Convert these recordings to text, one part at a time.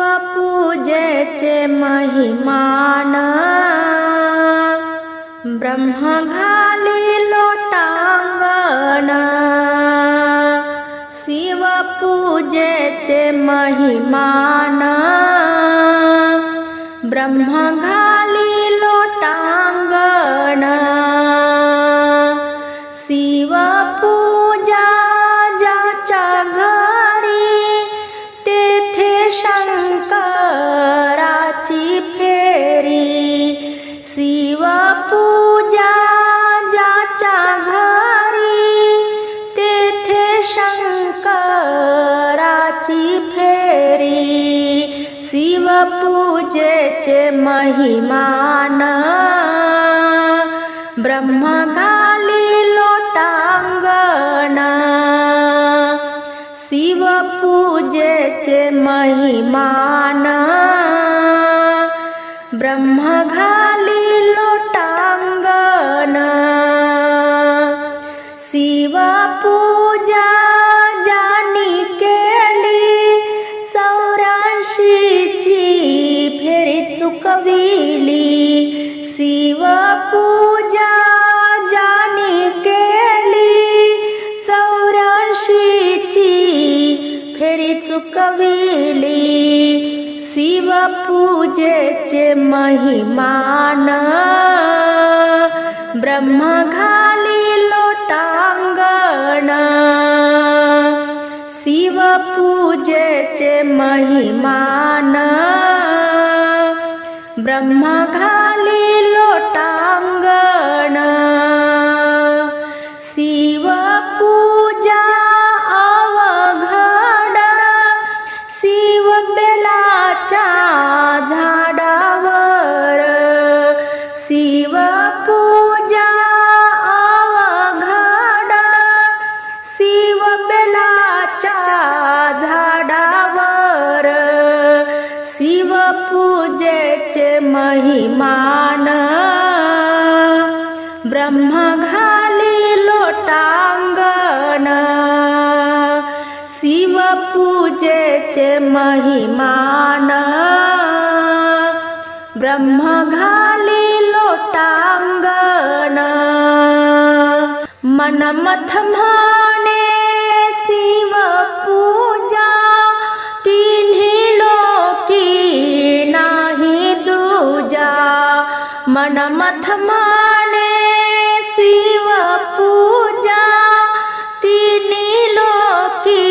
शिवपूजेचे महिमान. ब्रह्म घाली लोटांगण. शिवपूजेचे महिमान. ब्रह्म घाली लोटांगण. पूजा ज्याच्या घरी तेथे शंकराची फेरी. शिवपूजेचे महिमान ब्रह्म घाली लोटांगण. शिवपूजेचे महिमान ब्रह्मघाली लोटा शिवपूजा जानी केली चौऱ्याऐंशीची फेरी चुकविली। शिवपूजा जानी केली चौऱ्याऐंशीची फेरी चुकविली। शिवपूजेचे महिमान। ब्रह्म घाली लोटांगण. शिवपूजेचे महिमान. ब्रह्म घाली लोटांगण. नाही महिमान ब्रह्म घाली लोटांगण. शिवपूजेचे महिमान. ब्रह्म घाली लोटांगण. मनमथ मनमथ शिव पूजा तिनी लोकी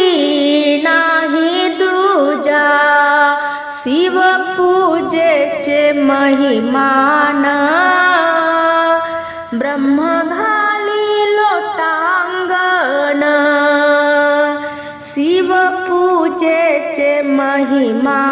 नाही दूजा। शिवपूजेचे महिमान ब्रह्म घाली लोटांगण शिवपूजेचे महिमा